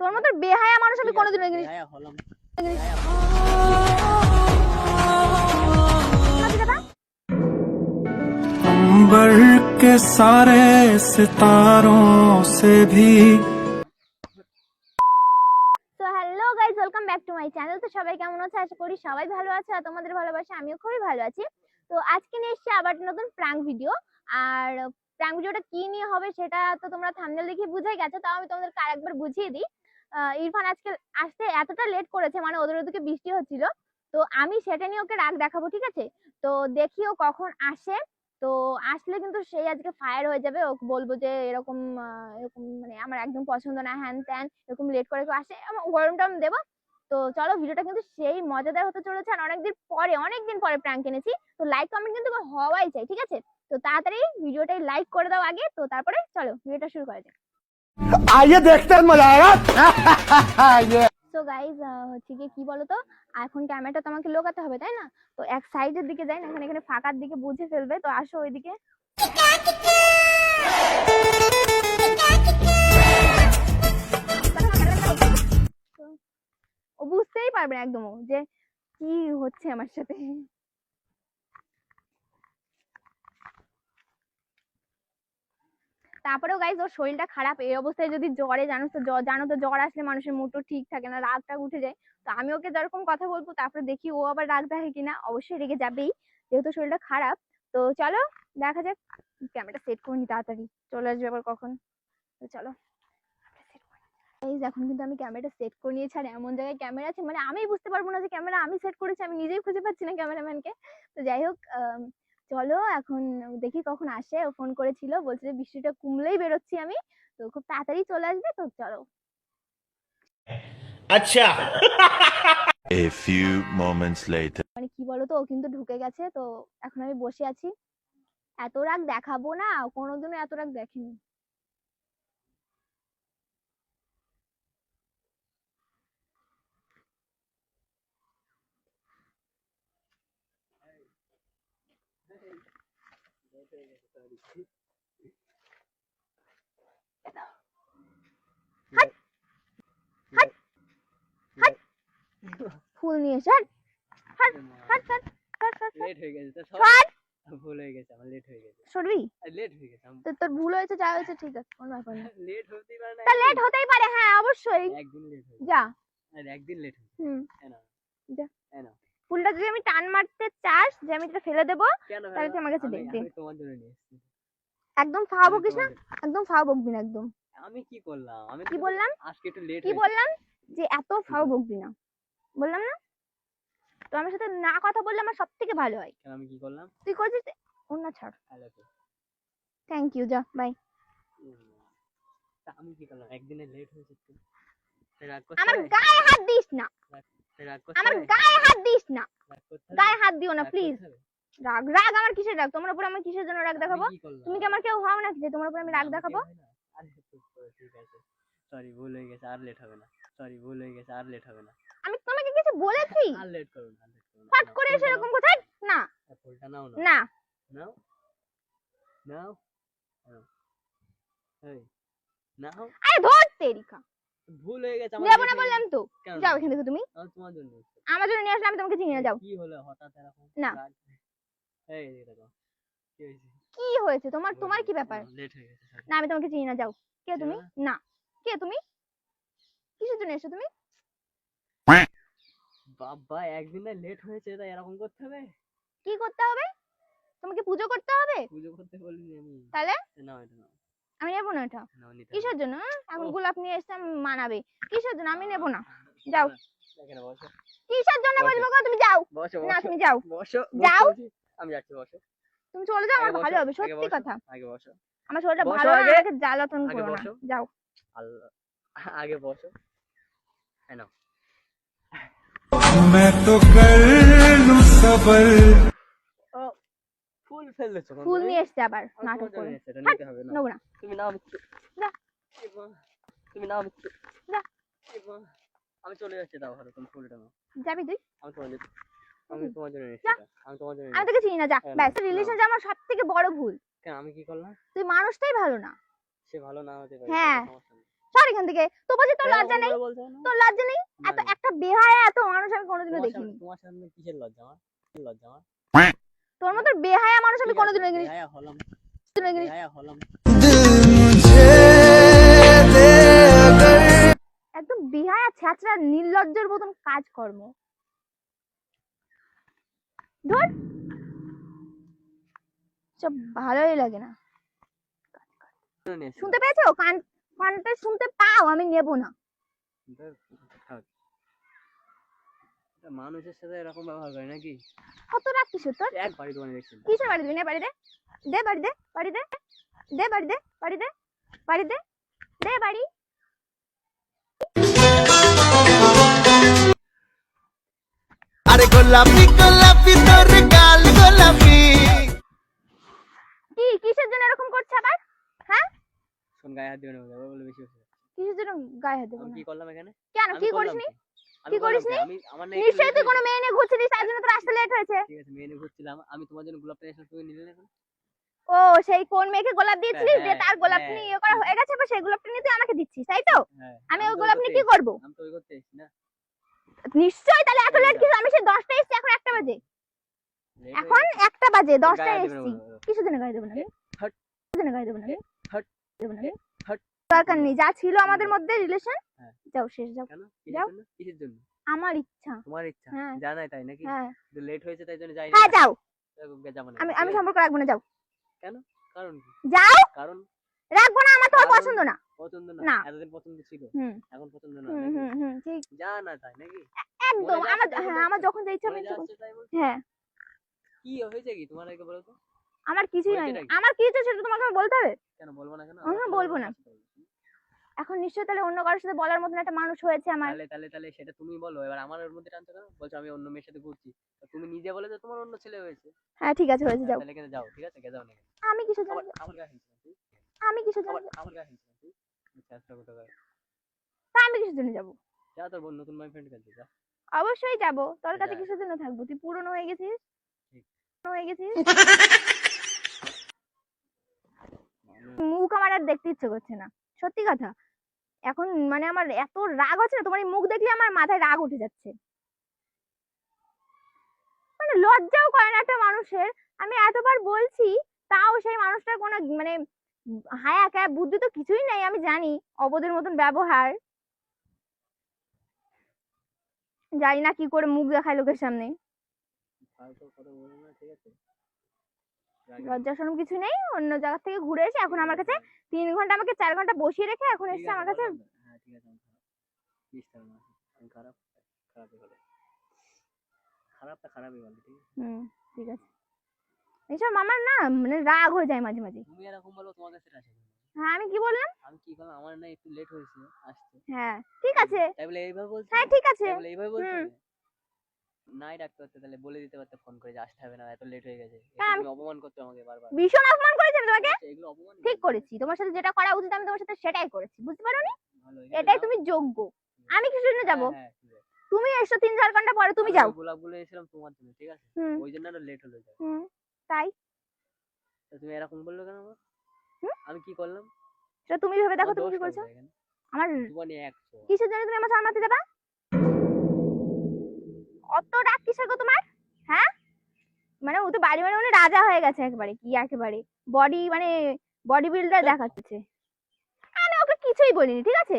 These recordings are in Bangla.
তোর মতো বেহায়া মানুষ আমি ঠিক আছে, কোনোদিনও দেখিনি বেহায়া হলাম সত্যি কথা? अंबर के सारे सितारों से भी তো hello guys welcome back to my channel তো সবাই কেমন আছে আশা করি সবাই ভালো আছে আর তোমাদের ভালোবাসা আমিও খুবই ভালো আছি তো আজকে নিয়ে এসেছি আবার একটা নতুন প্র্যাঙ্ক ভিডিও আর প্র্যাঙ্ক ভিডিওটা কি নিয়ে হবে সেটা তো তোমরা থাম্বনেল দেখে বুঝে গেছো তাও আমি তোমাদেরকে আরেকবার বুঝিয়ে দিই আহ, ইরফান আজকে আসতে এতটা লেট করেছে মানে ওদের ওদিকে বৃষ্টি হচ্ছিল। তো আমি সেটা নিয়ে ওকে রাগ দেখাবো, ঠিক আছে? তো দেখি ও কখন আসে। তো আসলে কিন্তু সেই আজকে ফায়ার হয়ে যাবে। ওকে বলব যে এরকম এরকম মানে আমার একদম পছন্দ না, হ্যান ত্যান, এরকম লেট করে কেউ আসে গরম টরম দেবো। তো চলো ভিডিওটা কিন্তু সেই মজাদার হতে চলেছে, আর অনেকদিন পরে অনেকদিন পরে প্র্যাঙ্ক এনেছি। তো লাইক কমেন্ট কিন্তু হওয়াই চাই, ঠিক আছে? তো তাড়াতাড়ি ভিডিওটাই লাইক করে দাও আগে। তো তারপরে চলো, ভিডিওটা শুরু করা যাক। আইয়ে দেখতে মজা আয়েগা তো গাইজ হচ্ছে গিয়ে কি বলতো? এখন ক্যামেরাটা তোমাকে লোকাতে হবে, তাই না? তো এক সাইডের দিকে যাই না এখানে এখানে ফাঁকার দিকে বুঝে ফেলবে। তো আসো ওইদিকে। ও বুঝতেই পারবে একদম যে কি হচ্ছে আমার সাথে। তারপরেও গাইজ ওর শরীরটা খারাপ, এই অবস্থায় যদি জ্বরে জানো তো, জ্বর- জানো তো জ্বর আসলে মানুষের মুড ঠিক থাকে না, রাগ টাগ উঠে যায়। তো আমি ওকে যেরকম কথা বলব, তারপরে দেখি ও আবার রাগ দেখে কিনা, অবশ্যই রেগে যাবেই, যেহেতু শরীরটা খারাপ। তো চলো, দেখা যাক ক্যামেরাটা সেট করে নি তাড়াতাড়ি। চলে আসবে আবার কখন? তো চলো এই এখন কিন্তু আমি ক্যামেরাটা সেট করে নিয়েছি, আর এমন জায়গায় ক্যামেরা আছে মানে আমি বুঝতে পারব না যে ক্যামেরা আমি সেট করেছি, আমি নিজেই খুঁজে পাচ্ছি না ক্যামেরাম্যানকে তো যাই হোক চলো এখন দেখি কখন আসে। ও ফোন করেছিল বলছে যে বৃষ্টিটা কুমলেই বেরোচ্ছি আমি তো খুব তাড়াতাড়ি চলে আসবে তো চলো। আচ্ছা। A few moments later. মানে কি বলো তো ও কিন্তু ঢুকে গেছে তো এখন আমি বসে আছি। এত রাগ দেখাবো না কোনোদিনও এত রাগ দেখিনি। ফুল নিয়ে লেট হয়ে গেছে তো ভুল হয়ে গেছে আমার লেট হয়ে গেছে। সরবি? লেট হয়ে গেছে তো তোর ভুল হয়েছে যা হয়েছে ঠিক আছে কোনো ব্যাপার না। লেট হতেই পারে না লেট হতেই পারে হ্যাঁ অবশ্যই। একদিন লেট হয়ে যা। আর একদিন লেট হয়ে হুম। যা। কেন ফুলটা যদি আমি টান মারতে চাস যে আমি এটা ফেলে দেবো তাহলে তুই আমার কাছে দে। তোমার জন্য নিয়ে একদম আমি বকিস না? একদম ফাওয়া বকবি না একদম। আমি কি করলাম? আমি কি বললাম? আজকে একটু লেট কি বললাম? যে এত ফাও বকবি না। বললাম না? তো আমার সাথে না কথা বললে আমার সব থেকে ভালো হয়। আমি কি করলাম? তুই করছিস? অন্য ছাড়। থ্যাংক ইউ যা বাই আমি কি করলাম? একদিনে লেট হয়েছে তাই আমার গায়ে হাত দিস না। আমার গায়ে হাত দিস না? গায়ে হাত দিও না প্লিজ? রাগ রাগ আমার কিসের রাগ? তোমার উপর আমার কিসের জন্য রাগ দেখাবো? তুমি কি আমার কেউ হও নাকি যে তোমার উপর আমি রাগ দেখাবো? সরি ভুল হয়ে গেছে আর লেট হবে না। সরি ভুল হয়ে গেছে আর লেট হবে না। আমি তোমাকে কিছু বলেছি? আর লেট করো না ফাট করে এসে এরকম কোথায় না। ফুলটা নাও না। না। নাও। নাও। এই। নাও। আরে ধর তেরিকা। ভুল হয়ে গেছে আমার যাব না বললাম তো। যাও এখান থেকে তুমি। আমি তোমার জন্য আমার জন্য নিয়ে আসলে আমি তোমাকে চিনি না যাও। কি হলো? হঠাৎ এরকম না। এই দেখো কি হয়েছে? তোমার তোমার কি ব্যাপার? লেট হয়ে গেছে না আমি তোমাকে চিনি না যাও। কে তুমি? না। কে তুমি? কিসের জন্য এসো তুমি? বাবা একদিনে লেট হয়েছে তাই এরকম করতে হবে? কি করতে হবে? তোমাকে পুজো করতে হবে? পুজো করতে বলিনি আমি। তাহলে? নাও এটা আমি নেব না এটা। কিসের জন্য হ্যাঁ? এখন। গোলাপ নিয়ে এসে মানাবে। কিসের জন্য? আমি নেব না। যাও। কিসের জন্য। বলব গো? তুমি যাও। না তুমি যাও। বসো যাও। বসো বলছি। আমি যাচ্ছি বসো তুমি চলে যাও আমার আগে ভালো বসো, হবে আগে সত্যি বসো, কথা আগে বসো আমার শরীরটা বসো ভালো না আগে। আমাকে জ্বালাতন আগে করো না বসো। যাও আল্লাহ আগে বসো হ্যাঁ নাও मैं तो कर लूं सबर ও ফুল ফেলছো ফুল নিয়ে এসছে আবার আমি নাটক তোমার জন্য করে এসেছি, এটা হাট, নিতে হবে না নেবো না তুমি নাও মিত্র যা। এমা, তুমি নাও মিত্র যা। এমা, আমি চলে যাচ্ছি দাও ভালো তুমি ফুলটা নাও যাবি তুই আমি তোমার জন্য আমি তোমার জন্য এসেছি আমি তোমার জন্য আমি তোকে চিনি না যা হ্যাঁ, ব্যাস রিলেশন। যে আমার সব থেকে বড় ভুল। কেন আমি কি করলাম? তুই মানুষটাই ভালো না। সে ভালো না হতে পারে হ্যাঁ। সর এখান থেকে। তো বলছি তোর লজ্জা নেই? তোর লজ্জা নেই? এত একটা বেহায়া এত মানুষ আমি কোনোদিনও দেখিনি। তোমার সামনে কিসের লজ্জা আমার? কিসের লজ্জা আমার? তোর মতো বেহায়া মানুষ আমি কোনোদিনও দেখিনি। বেহায়া হলাম। কোনোদিনও বেহায়া হলাম। একদম বিহায়া ছ্যাচরা নির্লজ্জের মতন কাজকর্ম। ধর। সব ভালোই লাগে না। শুনতে পেয়েছ? কান কানটা শুনতে পাও আমি নেব না। মানুষের সাথে এরকম ব্যবহার করে নাকি? কত রাগ কিসের তোর? এক বাড়ি দোকানে দেখছি। কিসের বাড়ি দিবি না বাড়ি দে। দে বাড়ি দে বাড়ি দে। দে বাড়ি দে বাড়ি দে বাড়ি দে দে বাড়ি। গোলাপি গোলাপি তোর গাল গোলাপি। কি কিসের জন্য এরকম করছে আবার? হ্যাঁ? শোন গায়ে হাত দিবে না বলে, বলে বেশি হচ্ছে। কিসের জন্য গায়ে হাত না? কি করলাম এখানে? কেন কি করিসনি? কি? করিসনি? নিশ্চয়ই তুই কোনো মেয়ে নিয়ে ঘুরছিলিস তার জন্য তোর আসতে লেট হয়েছে। ঠিক আছে মেয়ে নিয়ে ঘুরছিলাম। আমি তোমার জন্য গোলাপ নিয়ে এসে তুমি নিলে না ও সেই কোন মেয়েকে গোলাপ দিয়েছিলিস যে হ্যাঁ, তার গোলাপ হ্যাঁ। নিয়ে ইয়ে করা হয়ে। গেছে এবার সেই গোলাপটা নিয়ে তুই আমাকে দিচ্ছিস তাই তো? হ্যাঁ আমি ওই গোলাপ নিয়ে কি করব? আমি তো ওই করতে এসেছি না? নিশ্চয়ই তাহলে এত লেট। কিছু আমি সেই দশটা এসেছি এখন একটা বাজে। এখন। একটা বাজে এসেছি। বলে। কিছু দিনে গায়ে দেবো না। কিছু দিনে গায়ে দেবো না। দেবো না। দরকার নেই যা ছিল আমাদের মধ্যে রিলেশন হ্যাঁ। যাও শেষ যাও। যাও। কিসের জন্য? আমার ইচ্ছা। তোমার ইচ্ছা? হ্যাঁ। জানাই তাই নাকি? হ্যাঁ। লেট হয়েছে তাই জন্য যাই হ্যাঁ যাও। আমি আমি সম্পর্ক রাখব না যাও। কেন? কারণ? যাও! কারণ রাখব না আমার কারণ- পছন্দ না। পছন্দ না। এতদিন পছন্দ ছিল। এখন পছন্দ না ঠিক। যা না তাই নাকি? একদম আমার হ্যাঁ আমার যখন যা ইচ্ছা আমি? হ্যাঁ। কি হয়েছে কি তোমার আগে বলো তো? আমার কিছুই হয়নি। আমার কি সেটা তোমাকে আমি বলতে হবে? কেন বলব না কেন? বলব না। এখন নিশ্চয়ই তাহলে অন্য কারোর সাথে বলার মতন একটা মানুষ হয়েছে আমার। তাহলে তাহলে তাহলে সেটা তুমি বলো। এবার আমার ওর মধ্যে টানছো কেন? বলছো আমি অন্য মেয়ের সাথে ঘুরছি। তো তুমি নিজে বলে যে তোমার অন্য ছেলে হয়েছে। হ্যাঁ ঠিক আছে হয়েছে যাও। তাহলে যাও ঠিক আছে? যাও না আমি জন্য আবার আমার তুই আমি জন্য আবার আমার তুই চেষ্টা করতে পারে তা আমি কিসের জন্য যাব। যা তোর বোন নতুন বয়ফ্রেন্ড কাছে যা। অবশ্যই যাব। তোর কাছে। কিসের জন্য থাকব। তুই পুরনো হয়ে গেছিস? হয়ে গেছিস? মুখ আমার আর দেখতে ইচ্ছে করছে না। সত্যি কথা। এখন মানে আমার এত রাগ হচ্ছে না তোমার মুখ দেখলে আমার মাথায় রাগ উঠে যাচ্ছে। মানে লজ্জাও করে না একটা মানুষের। আমি এতবার বলছি তাও সেই মানুষটার কোনো মানে হায়া ক্যা বুদ্ধি তো কিছুই নেই আমি জানি অবদের মতন ব্যবহার। জানি না কি করে মুখ দেখায় লোকের সামনে। লজ্জা শরম কিছু নেই অন্য জায়গা থেকে ঘুরে এসে এখন আমার কাছে তিন ঘণ্টা আমাকে চার ঘণ্টা বসিয়ে রেখে এখন এসছে আমার কাছে। হ্যাঁ খারাপ। মিস্টার না আমি খারাপ? খারাপই বলে। খারাপটা খারাপই বলে হুম ঠিক আছে। এইসব আমার না মানে রাগ হয়ে যায় মাঝে মাঝে। তুমি এরকম বলো তোমার কাছে আসে হ্যাঁ আমি কি বললাম? আমি কি করলাম আমার না একটু লেট হয়েছে আসতে হ্যাঁ ঠিক আছে। তাই বলে এইভাবে বলছো হ্যাঁ ঠিক আছে। তাই বলে এইভাবে বলছো নাই ডাকতে পারতে তাহলে বলে দিতে পারতে ফোন করে যে আসতে হবে না এত লেট হয়ে গেছে। হ্যাঁ, তুমি অপমান করতে আমাকে বারবার। ভীষণ অপমান করেছি আমি তোমাকে। এগুলো অপমান ঠিক করেছি। তোমার সাথে যেটা করা উচিত আমি তোমার সাথে সেটাই করেছি বুঝতে পারো এখানে এটাই তুমি যোগ্য। আমি কিছু জন্য যাব। হ্যাঁ, হ্যাঁ। তুমি এসো তিন চার ঘণ্টা পরে তুমি যাও। গোলাপগুলো এসেছিলাম তোমার জন্য ঠিক আছে? ওই জন্য লেট হলো তাই? তুমি এরকম বলল কেন আমার? আমি কি করলাম? সেটা তুমি ভেবে দেখো তুমি কি করছ আমার জীবনে একশো কিসের জন্য তুমি আমার সামলাতে যাবা? অত রাগ কিসের গো তোমার? হ্যাঁ? মানে ও তো বাড়ি মানে উনি রাজা হয়ে গেছে একেবারে কি একেবারে। বডি মানে বডি বিল্ডার দেখাচ্ছে। আমি ওকে কিছুই বলিনি ঠিক আছে?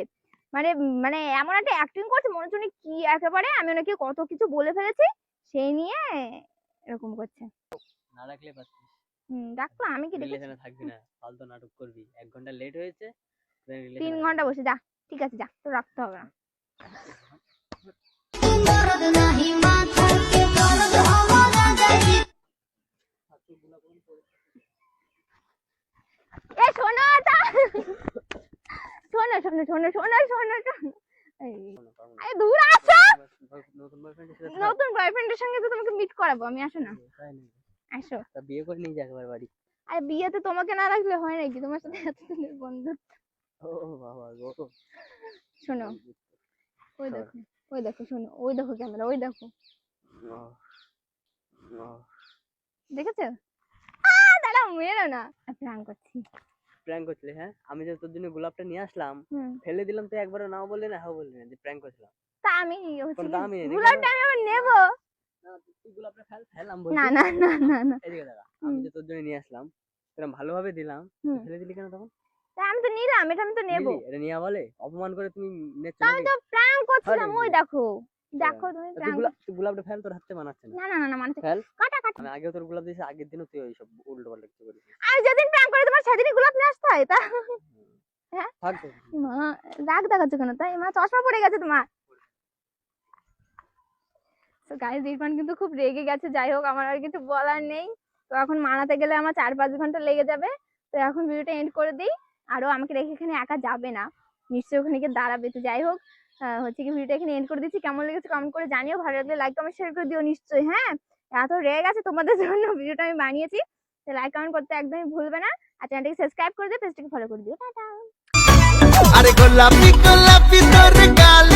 মানে মানে এমন একটা অ্যাক্টিং করছে মনে হচ্ছে কি একেবারে আমি ওনাকে কত কিছু বলে ফেলেছি সেই নিয়ে এরকম করছে। না ডাকলে পারতিস। আমি কি দেখেছি? থাকবি না ফালতু নাটক করবি। এক ঘণ্টা লেট হয়েছে তিন ঘণ্টা বসে যা ঠিক আছে যা তো রাখতে হবে না। শোনো শোনো শোনো নতুন বয়ফ্রেন্ডের সঙ্গে তো তোমাকে মিট করাবো আমি আসো না। আসো। তা বিয়ে করে নিয়ে যা বাড়ি। আর বিয়েতে তোমাকে না রাখলে হয় নাকি? তোমার সাথে এতদিনের বন্ধুত্ব। ও বাবা গো। শোনো ওই দেখো ওই দেখো শোনো ওই দেখো ক্যামেরা ওই দেখো। দেখেছ? দাঁড়াও মেরো না। প্রাণ করছি। প্র্যাঙ্ক করছিলি হ্যাঁ? আমি যে তোর জন্য গোলাপটা নিয়ে আসলাম ফেলে দিলাম তুই একবারও নাও বললি না হ্যাঁ বললি না যে প্র্যাঙ্ক করছিলাম। তা আমি গোলাপটা আমি নেব? না তুই গোলাপটা ফেল ফেলাম না না না না না এদিকে দাদা আমি যে তোর জন্য নিয়ে আসলাম সেরকম ভালোভাবে দিলাম ফেলে দিলি কেন তখন? আমি তো নিলাম এটা আমি তো নেব। এটা নিয়ে বলে? অপমান করে তুমি নেচ্ছ আমি তো প্র্যাঙ্ক করছিলাম ওই দেখো দেখো তুমি তুই প্র্যাঙ্ক গোলাপ তুই গোলাপটা ফেল তোর হাতে মানাচ্ছে না। না না না না মানে ফেল? কাটা কাটা আমি আগেও তোর গোলাপ দিয়েছি আগের দিনও তুই ওইসব উল্টো পাল্টা কিছু করিস। আমি যেদিন প্র্যাঙ্ক করি তোমার সেদিনই গোলাপ নিয়ে আসতে হয় তা থাক রাগ দেখাচ্ছে কেন? তাই মা চশমা পড়ে গেছে তোমার। তো গাইজ ইরফান কিন্তু খুব রেগে গেছে, যাই হোক, আমার আর কিছু বলার নেই। তো এখন মানাতে গেলে আমার চার পাঁচ ঘণ্টা লেগে যাবে। তো এখন ভিডিওটা এন্ড করে দিই। আরও আমাকে রেখে এখানে একা যাবে না। নিশ্চয়ই ওখানে গিয়ে দাঁড়াবে। তো যাই হোক হচ্ছে কি ভিডিওটা এখানে এন্ড করে দিচ্ছি। কেমন লেগেছে কমেন্ট করে জানিও। ভালো লাগলে লাইক কমেন্ট শেয়ার করে দিও নিশ্চয়ই হ্যাঁ? এত রেগে গেছে তোমাদের জন্য ভিডিওটা আমি বানিয়েছি। তো লাইক কমেন্ট করতে একদমই ভুলবে না। আর চ্যানেলটাকে সাবস্ক্রাইব করে দিও পেজটাকে ফলো করে দিও। টাটা। আরে গোলাপি গোলাপি তোর গাল